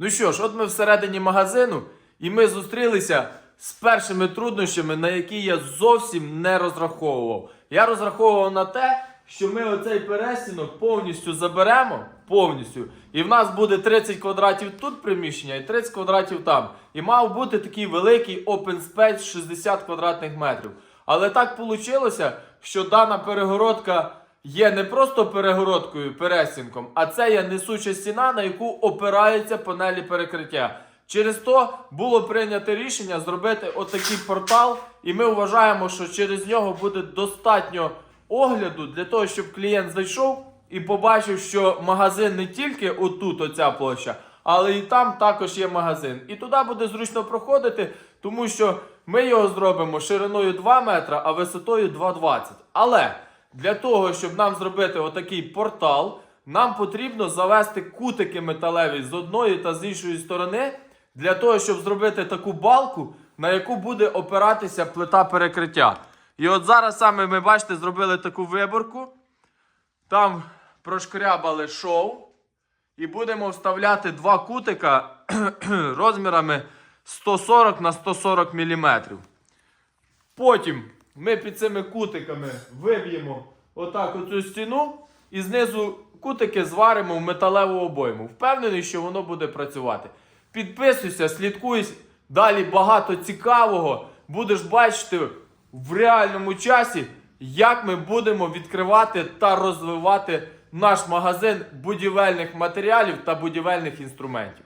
Ну що ж, от ми всередині магазину, і ми зустрілися з першими труднощами, на які я зовсім не розраховував. Я розраховував на те, що ми оцей перестінок повністю заберемо, повністю, і в нас буде 30 квадратів тут приміщення і 30 квадратів там. І мав бути такий великий open space 60 квадратних метрів. Але так вийшло, що дана перегородка є не просто перегородкою, перестінком, а це є несуча стіна, на яку опираються панелі перекриття. Через то було прийнято рішення зробити отакий портал, і ми вважаємо, що через нього буде достатньо огляду для того, щоб клієнт зайшов і побачив, що магазин не тільки отут, оця площа, але і там також є магазин. І туди буде зручно проходити, тому що ми його зробимо шириною 2 метра, а висотою 2,20. Але для того, щоб нам зробити отакий портал, нам потрібно завести кутики металеві з одної та з іншої сторони, для того, щоб зробити таку балку, на яку буде опиратися плита перекриття. І от зараз саме ми бачите, зробили таку виборку. Там прошкрябали шов. І будемо вставляти два кутика розмірами 140 на 140 мм. Потім ми під цими кутиками виб'ємо отак оцю стіну і знизу кутики зваримо в металеву обойму. Впевнений, що воно буде працювати. Підписуйся, слідкуй. Далі багато цікавого. Будеш бачити в реальному часі, як ми будемо відкривати та розвивати наш магазин будівельних матеріалів та будівельних інструментів.